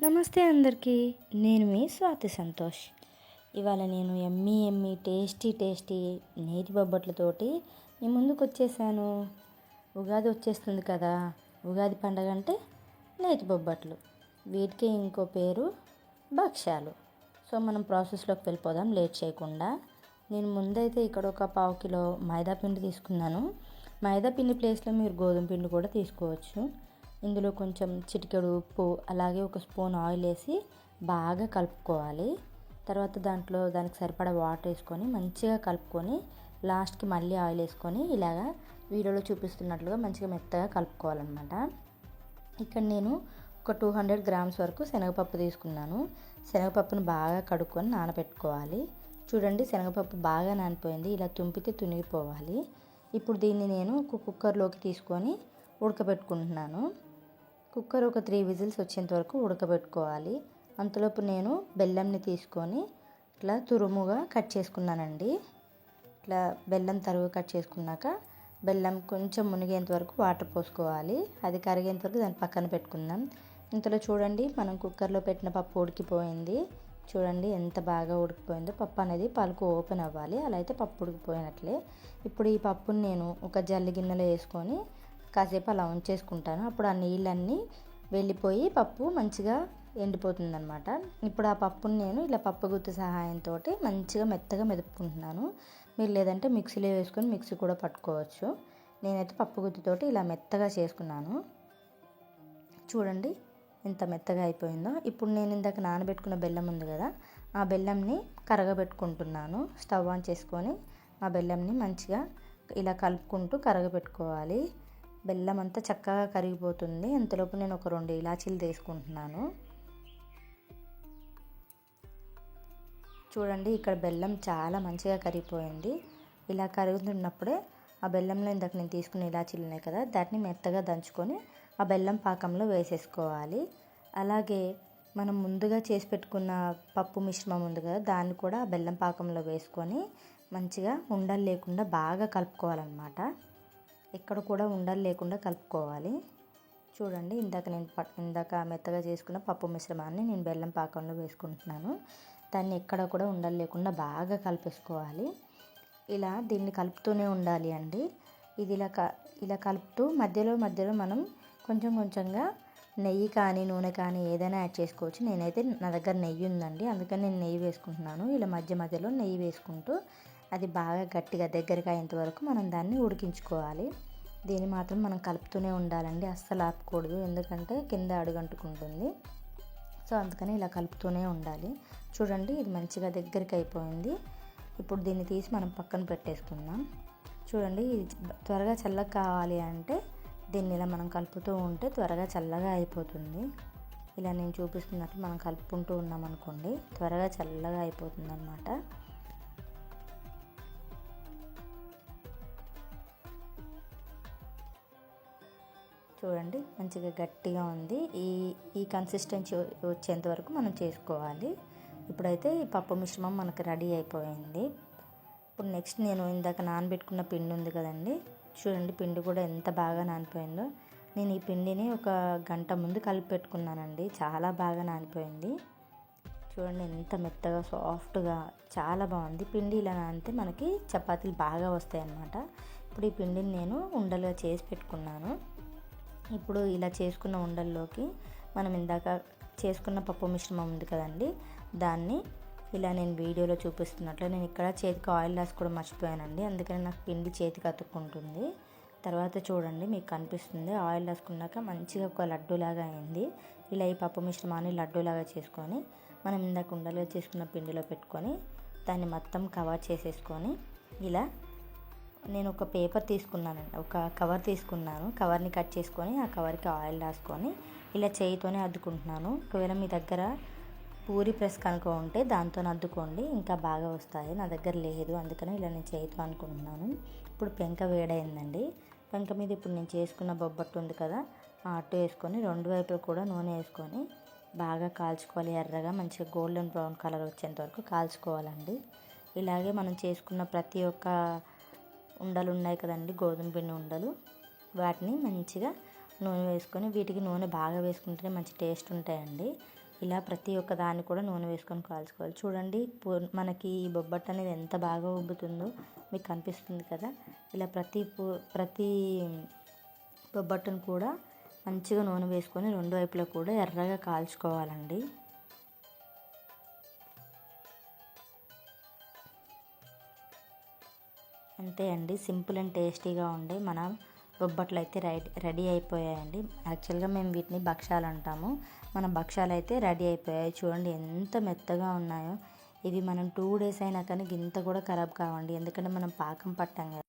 నమస్తే అందరికీ. నేను మీ స్వాతి సంతోష్. ఇవాళ నేను ఎమ్మీ ఎమ్మీ టేస్టీ టేస్టీ నేతి బొబ్బట్లతోటి మీ ముందుకు వచ్చేసాను. ఉగాది వచ్చేస్తుంది కదా. ఉగాది పండగ అంటే నేతి బొబ్బట్లు. వీటికి ఇంకో పేరు భక్ష్యాలు. సో మనం ప్రాసెస్లోకి వెళ్ళిపోదాం లేట్ చేయకుండా. నేను ముందైతే ఇక్కడ ఒక పావు కిలో మైదా పిండి తీసుకున్నాను. మైదా పిండి ప్లేస్లో మీరు గోధుమ పిండి కూడా తీసుకోవచ్చు. ఇందులో కొంచెం చిటికెడు ఉప్పు అలాగే ఒక స్పూన్ ఆయిల్ వేసి బాగా కలుపుకోవాలి. తర్వాత దాంట్లో దానికి సరిపడా వాటర్ వేసుకొని మంచిగా కలుపుకొని లాస్ట్కి మళ్ళీ ఆయిల్ వేసుకొని ఇలాగా వీడియోలో చూపిస్తున్నట్లుగా మంచిగా మెత్తగా కలుపుకోవాలన్నమాట. ఇక్కడ నేను ఒక టూ హండ్రెడ్ గ్రామ్స్ వరకు శనగపప్పు తీసుకున్నాను. శనగపప్పును బాగా కడుక్కొని నానబెట్టుకోవాలి. చూడండి శనగపప్పు బాగా నానిపోయింది. ఇలా తుంపితే తునిగిపోవాలి. ఇప్పుడు దీన్ని నేను ఒక కుక్కర్లోకి తీసుకొని ఉడకబెట్టుకుంటున్నాను. కుక్కర్ ఒక త్రీ విజిల్స్ వచ్చేంత వరకు ఉడకబెట్టుకోవాలి. అంతలోపు నేను బెల్లంని తీసుకొని ఇట్లా తురుముగా కట్ చేసుకున్నానండి. ఇట్లా బెల్లం తరుగు కట్ చేసుకున్నాక బెల్లం కొంచెం మునిగేంత వరకు వాటర్ పోసుకోవాలి. అది కరిగేంత వరకు దాన్ని పక్కన పెట్టుకుందాం. ఇంతలో చూడండి మనం కుక్కర్లో పెట్టిన పప్పు ఉడికిపోయింది. చూడండి ఎంత బాగా ఉడికిపోయిందో. పప్పు అనేది పలుకు ఓపెన్ అవ్వాలి. అలా అయితే పప్పు ఉడికిపోయినట్లే. ఇప్పుడు ఈ పప్పుని నేను ఒక జల్లి గిన్నెలో వేసుకొని కాసేపు అలా ఉంచేసుకుంటాను. అప్పుడు ఆ నీళ్ళన్నీ వెళ్ళిపోయి పప్పు మంచిగా ఎండిపోతుందనమాట ఇప్పుడు ఆ పప్పుని నేను ఇలా పప్పు గుత్తి సహాయంతో మంచిగా మెత్తగా మెదుపుకుంటున్నాను. మీరు లేదంటే మిక్సీలో వేసుకొని మిక్సీ కూడా పట్టుకోవచ్చు. నేనైతే పప్పు గుత్తితోటి ఇలా మెత్తగా చేసుకున్నాను. చూడండి ఎంత మెత్తగా అయిపోయిందో. ఇప్పుడు నేను ఇందాక నానబెట్టుకున్న బెల్లం ఉంది కదా ఆ బెల్లంని కరగబెట్టుకుంటున్నాను. స్టవ్ ఆన్ చేసుకొని ఆ బెల్లంని మంచిగా ఇలా కలుపుకుంటూ కరగబెట్టుకోవాలి. బెల్లం అంతా చక్కగా కరిగిపోతుంది. అంతలోపు నేను ఒక రెండు ఇలాచీలు తీసుకుంటున్నాను. చూడండి ఇక్కడ బెల్లం చాలా మంచిగా కరిగిపోయింది. ఇలా కరుగుతున్నప్పుడే ఆ బెల్లంలో ఇందాక నేను తీసుకున్న ఇలాచీలు ఉన్నాయి కదా దాన్ని మెత్తగా దంచుకొని ఆ బెల్లం పాకంలో వేసేసుకోవాలి. అలాగే మనం ముందుగా చేసి పెట్టుకున్న పప్పు మిశ్రమం ఉంది కదా దాన్ని కూడా ఆ బెల్లం పాకంలో వేసుకొని మంచిగా ఉండలు లేకుండా బాగా కలుపుకోవాలన్నమాట. ఎక్కడ కూడా ఉండలు లేకుండా కలుపుకోవాలి. చూడండి ఇందాక నేను ఇందాక మెత్తగా చేసుకున్న పప్పు మిశ్రమాన్ని నేను బెల్లం పాకంలో వేసుకుంటున్నాను. దాన్ని ఎక్కడ కూడా ఉండలు లేకుండా బాగా కలిపేసుకోవాలి. ఇలా దీన్ని కలుపుతూనే ఉండాలి అండి. ఇది ఇలా క ఇలా కలుపుతూ మధ్యలో మధ్యలో మనం కొంచెం కొంచెంగా నెయ్యి కానీ నూనె కానీ ఏదైనా యాడ్ చేసుకోవచ్చు. నేనైతే నా దగ్గర నెయ్యి ఉందండి. అందుకని నేను నెయ్యి వేసుకుంటున్నాను. ఇలా మధ్య మధ్యలో నెయ్యి వేసుకుంటూ అది బాగా గట్టిగా దగ్గరికి అయ్యేంత వరకు మనం దాన్ని ఉడికించుకోవాలి. దీన్ని మాత్రం మనం కలుపుతూనే ఉండాలండి. అస్సలు ఆపకూడదు. ఎందుకంటే కింద అడుగంటుకుంటుంది. సో అందుకని ఇలా కలుపుతూనే ఉండాలి. చూడండి ఇది మంచిగా దగ్గరికి అయిపోయింది. ఇప్పుడు దీన్ని తీసి మనం పక్కన పెట్టేసుకుందాం. చూడండి ఇది త్వరగా చల్లగా కావాలి అంటే దీన్ని ఇలా మనం కలుపుతూ ఉంటే త్వరగా చల్లగా అయిపోతుంది. ఇలా నేను చూపిస్తున్నట్టు మనం కలుపుకుంటూ ఉన్నాం అనుకోండి త్వరగా చల్లగా అయిపోతుంది అన్నమాట చూడండి మంచిగా గట్టిగా ఉంది. ఈ ఈ కన్సిస్టెన్సీ వచ్చేంత వరకు మనం చేసుకోవాలి. ఇప్పుడైతే ఈ పప్పు మిశ్రమం మనకు రెడీ అయిపోయింది. ఇప్పుడు నెక్స్ట్ నేను ఇందాక నానబెట్టుకున్న పిండి ఉంది కదండి. చూడండి పిండి కూడా ఎంత బాగా నానిపోయిందో. నేను ఈ పిండిని ఒక గంట ముందు కలిపి పెట్టుకున్నానండి. చాలా బాగా నానిపోయింది. చూడండి ఎంత మెత్తగా సాఫ్ట్గా చాలా బాగుంది. పిండి ఇలా నానితే మనకి చపాతీలు బాగా వస్తాయి అన్నమాట ఇప్పుడు ఈ పిండిని నేను ఉండలుగా చేసి పెట్టుకున్నాను. ఇప్పుడు ఇలా చేసుకున్న ఉండల్లోకి మనం ఇందాక చేసుకున్న పప్పు మిశ్రమం ఉంది కదండి దాన్ని ఇలా నేను వీడియోలో చూపిస్తున్నట్లు నేను ఇక్కడ చేతికి ఆయిల్ రాసుకోవడం మర్చిపోయానండి. అందుకని నాకు పిండి చేతికి అతుక్కుంటుంది. తర్వాత చూడండి మీకు కనిపిస్తుంది. ఆయిల్ రాసుకున్నాక మంచిగా ఒక లడ్డూలాగా అయింది. ఇలా ఈ పప్పు మిశ్రమాన్ని లడ్డూలాగా చేసుకొని మనం ఇందాక ఉండలుగా చేసుకున్న పిండిలో పెట్టుకొని దాన్ని మొత్తం కవర్ చేసేసుకొని ఇలా నేను ఒక పేపర్ తీసుకున్నానండి. ఒక కవర్ తీసుకున్నాను. కవర్ని కట్ చేసుకొని ఆ కవర్కి ఆయిల్ రాసుకొని ఇలా చేయితోనే అద్దుకుంటున్నాను. ఒకవేళ మీ దగ్గర పూరి ప్రెస్ కనుక ఉంటే దాంతో అద్దుకోండి. ఇంకా బాగా వస్తాయి. నా దగ్గర లేదు. అందుకని ఇలా నేను చేయితో అనుకుంటున్నాను. ఇప్పుడు పెంక వేడైందండి. పెంక మీద ఇప్పుడు నేను చేసుకున్న బొబ్బట్టు ఉంది కదా ఆ అట్టు వేసుకొని రెండు వైపులు కూడా నూనె వేసుకొని బాగా కాల్చుకోవాలి. ఎర్రగా మంచిగా గోల్డెన్ బ్రౌన్ కలర్ వచ్చేంత వరకు కాల్చుకోవాలండి. ఇలాగే మనం చేసుకున్న ప్రతి ఒక్క ఉండలు ఉన్నాయి కదండి గోధుమ పిండి ఉండలు. వాటిని మంచిగా నూనె వేసుకొని వీటికి నూనె బాగా వేసుకుంటేనే మంచి టేస్ట్ ఉంటాయండి. ఇలా ప్రతి ఒక్క దాన్ని కూడా నూనె వేసుకొని కాల్చుకోవాలి. చూడండి మనకి ఈ బొబ్బట్టు అనేది ఎంత బాగా ఉబ్బుతుందో మీకు కనిపిస్తుంది కదా. ఇలా ప్రతి పూ ప్రతి బొబ్బట్టును కూడా మంచిగా నూనె వేసుకొని రెండు వైపులా కూడా ఎర్రగా కాల్చుకోవాలండి. అంతే అండి సింపుల్ అండ్ టేస్టీగా ఉండే మన బొబ్బట్లు అయితే రెడీ రెడీ అయిపోయాయండి. యాక్చువల్గా మేము వీటిని భక్షాలు అంటాము. మన భక్షాలు అయితే రెడీ అయిపోయాయి. చూడండి ఎంత మెత్తగా ఉన్నాయో. ఇవి మనం టూ డేస్ అయినా కానీ గింత కూడా ఖరాబ్ కావండి. ఎందుకంటే మనం పాకం పట్టాం కదా.